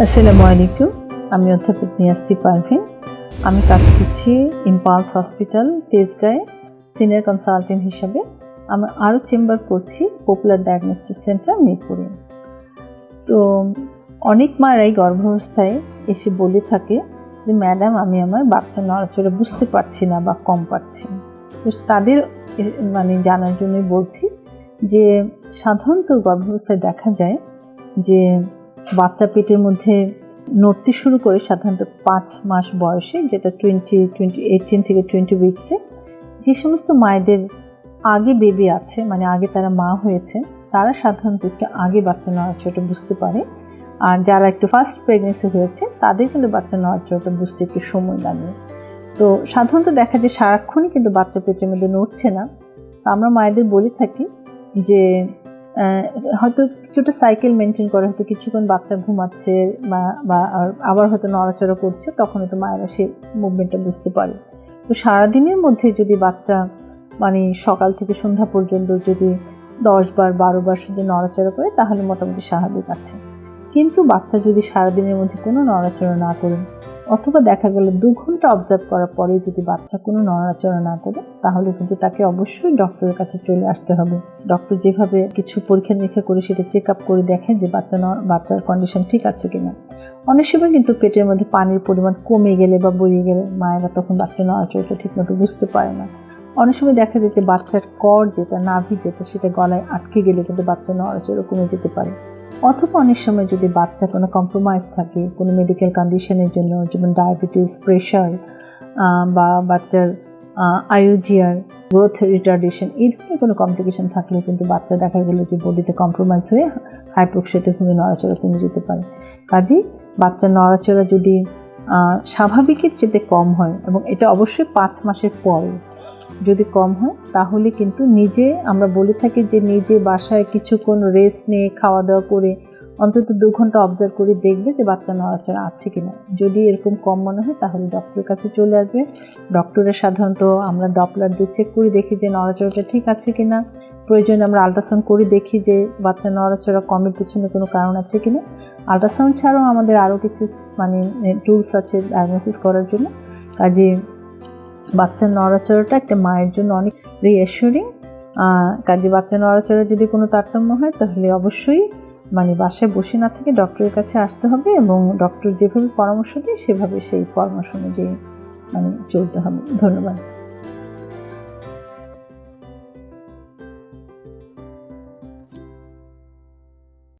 আসসালামু আলাইকুম। আমি অধ্যাপক নিয়াসটি পারভিন। আমি কাজ করছি ইম্পালস হসপিটাল, তেজগাঁয়ে, সিনিয়র কনসালটেন্ট হিসাবে। আমি আরও চেম্বার করছি পপুলার ডায়াগনস্টিক সেন্টার মিরপুরে। তো অনেক মারাই গর্ভাবস্থায় এসে বলে থাকে যে, ম্যাডাম, আমি আমার বাচ্চা নড়াচড়া বুঝতে পারছি না বা কম পাচ্ছি তো তাদের মানে জানার জন্য বলছি যে, সাধারণত গর্ভাবস্থায় দেখা যায় যে বাচ্চা পেটের মধ্যে নড়তে শুরু করে সাধারণত পাঁচ মাস বয়সে, যেটা টোয়েন্টি টোয়েন্টি এইটিন থেকে টোয়েন্টি উইক্সে যে সমস্ত মায়েদের আগে বেবি আছে মানে আগে তারা মা হয়েছে, তারা সাধারণত একটু আগে বাচ্চা নড়াচড়াটা বুঝতে পারে। আর যারা একটু ফার্স্ট প্রেগনেন্সি হয়েছে, তাদের কিন্তু বাচ্চা নড়াচড়াটা বুঝতে একটু সময় লাগে। তো সাধারণত দেখা যায় সারাক্ষণই কিন্তু বাচ্চা পেটের মধ্যে নড়ছে না। আমরা মায়েদের বলে থাকি যে হয়তো কিছুটা সাইকেল মেনটেন করে, হয়তো কিছুক্ষণ বাচ্চা ঘুমাচ্ছে বা আবার হয়তো নড়াচড়া করছে তখন হয়তো মায়েরা সেই মুভমেন্টটা বুঝতে পারে। তো সারাদিনের মধ্যে যদি বাচ্চা মানে সকাল থেকে সন্ধ্যা পর্যন্ত যদি দশ বার, বারো বার শুধু নড়াচড়া করে, তাহলে মোটামুটি স্বাভাবিক আছে। কিন্তু বাচ্চা যদি সারাদিনের মধ্যে কোনো নড়াচড়া না করে অথবা দেখা গেল দু ঘণ্টা অবজার্ভ করার পরে যদি বাচ্চা কোনো নড়াচড়া না করে, তাহলে কিন্তু তাকে অবশ্যই ডক্টরের কাছে চলে আসতে হবে। ডক্টর যেভাবে কিছু পরীক্ষা নিরীক্ষা করে সেটা চেক আপ করে দেখেন যে বাচ্চা বাচ্চার কন্ডিশন ঠিক আছে কিনা। অনেক সময় কিন্তু পেটের মধ্যে পানির পরিমাণ কমে গেলে বা বইয়ে গেলে মায়েরা তখন বাচ্চা নড়াচড়াটা ঠিকমতো বুঝতে পারে না। অনেক সময় দেখা যায় যে বাচ্চার কর যেটা নাভি যেটা সেটা গলায় আটকে গেলে কিন্তু বাচ্চা নড়াচড়া কমে যেতে পারে। অথবা অনেক সময় যদি বাচ্চা কোনো কম্প্রোমাইজ থাকে, কোনো মেডিকেল কন্ডিশনের জন্য, যেমন ডায়াবেটিস প্রেশার বা বাচ্চার আয়োজিয়ার গ্রোথ রিটার্ডেশন এই ধরনের কোনো কমপ্লিকেশন থাকলে কিন্তু বাচ্চা দেখা গেলো যে বডিতে কম্প্রোমাইজ হয়ে হাইপ্রোক্সিতে ঘুমে নড়াচড়া কমে যেতে পারে। কাজেই বাচ্চার নড়াচড়া যদি স্বাভাবিকের চেয়ে কম হয় এবং এটা অবশ্যই পাঁচ মাসের পরে। যদি কম হয়, তাহলে কিন্তু নিজে, আমরা বলে থাকি যে নিজে বাসায় কিছুক্ষণ রেস্ট নিয়ে খাওয়া দাওয়া করে অন্তত দু ঘণ্টা অবজার্ভ করে দেখবে যে বাচ্চা নড়াচড়া আছে কি না যদি এরকম কম মনে হয়, তাহলে ডক্টরের কাছে চলে আসবে। ডক্টরের সাধারণত আমরা ডপলার দিয়ে চেক করে দেখি যে নড়াচড়াটা ঠিক আছে কিনা। প্রয়োজনে আমরা আল্ট্রাসাউন্ড করে দেখি যে বাচ্চা নড়াচড়া কমের পিছনে কোনো কারণ আছে কিনা। আল্ট্রাসাউন্ড ছাড়াও আমাদের আরও কিছু মানে টুলস আছে ডায়াগনোসিস করার জন্য। কাজে বাচ্চার নড়াচড়াটা একটা মায়ের জন্য অনেক রিঅ্যাসুরিং কাজে বাচ্চা নড়াচড়া যদি কোনো তারতম্য হয়, তাহলে অবশ্যই মানে বাসায় বসে না থেকে ডক্টরের কাছে আসতে হবে এবং ডক্টর যেভাবে পরামর্শ দেয়, সেভাবে সেই পরামর্শ অনুযায়ী মানে চলতে হবে। ধন্যবাদ।